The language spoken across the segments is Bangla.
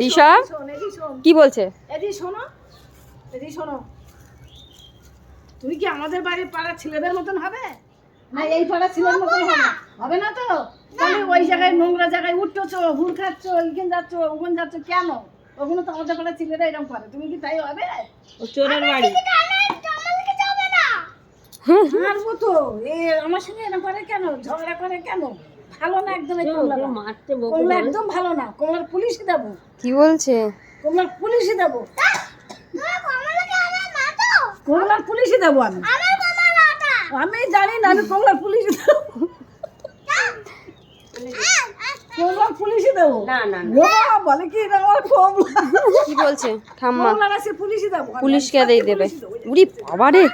দিশা কি বলছে? এদি শোনো এদি শোনো। তুমি কি আমাদের বাড়ির পাড়ার ছেলেদের মতন হবে? না এই পাড়ার ছেলের মতন হবে হবে না তো? তাহলে ওই জায়গায় নোংরা জায়গায় উঠতেছো হুল খাচ্ছ এইখানে যাচ্ছ ওখানে যাচ্ছ কেন? ওখানে তো আমাদের পাড়ার ছেলেরা এরকম করে। তুমি কি তাই হবে? চোরের বাড়ি। মারবো তো। এ আমার সঙ্গে এরকম করে কেন? ঝগড়া করে কেন? ভালো না একদম এই কমলাটা। মারতে কমলা একদম ভালো না কমলার পুলিশে দেবো। কি বলছে? কমলার পুলিশে দেবো। কমলার পুলিশে দেবো আমি। আমি জানি না আমি কমলার পুলিশে দেবো। কমলার পুলিশে দেবো। না না বলে কি আমার কমলা। কি বলছে? ঠাম্মা আছে পুলিশে দেবো। আমি পুলিশকে দিয়ে দেবে? উড়ি বাবা রে।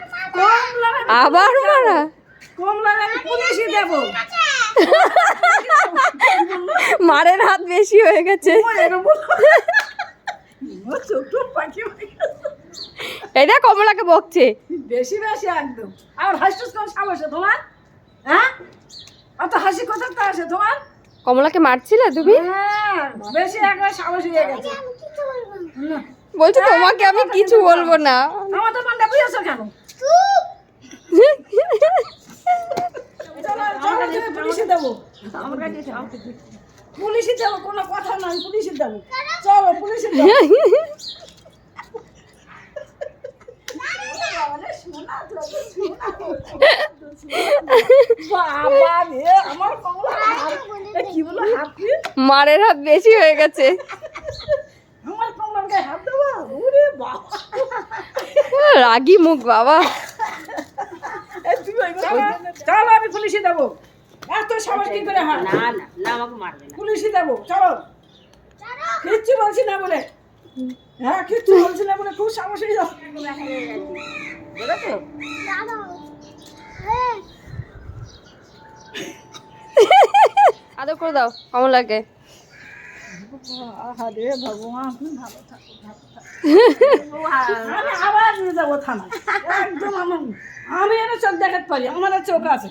আবার মারা। কমলার আমি পুলিশে দেবো। মারের হাত বেশি হয়ে গেছে। হয়ে। এই দেখ কমলাকে বকছে। বেশি বেশি একদম। আর হাসিস কোন সাহসে তোমার? হ্যাঁ? অত হাসি কোথা থেকে আসে তোমার? কমলাকে মারছিলে তুমি? হ্যাঁ, বেশি একবার সাহস হয়ে গেছে। না, বলছে তোমাকে আমি কিছু বলব না। আমার তো মনটা বুঝেছ কেন? চলো চলো তুমি পুলিশে দেবো। পুলিশে দেবো কোনো কথা নয় পুলিশে দেবো। চলো পুলিশে দেবো? মারের হাত বেশি হয়ে গেছে। রাগি মুখ বাবা। চলো আমি পুলিশে দেবো। এত সাহস কি করে হয়? না না না আমাকে মারবে না। পুলিশে দেবো চলো। কিচ্ছু বলছি না বলে। হ্যাঁ কিচ্ছু বলছি না বলে খুব সাহস হয়ে যাও আদর করে দাও কমলাকে আরে ভগবান ভালো থাকো ভালো থাকো। আমি আবার নিয়ে যাব থানা একদম আমার আমি এর চোখ দেখাতে পারি আমার চোখ আছে।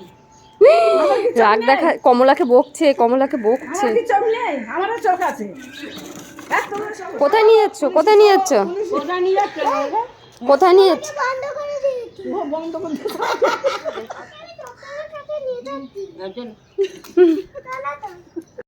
রাগ দেখা কমলাকে বকছে কমলাকে বকছে। কোথায় নিয়ে যাচ্ছ? কোথায় নিয়ে যাচ্ছে? কোথায় নিয়ে যাচ্ছ? বন্ধ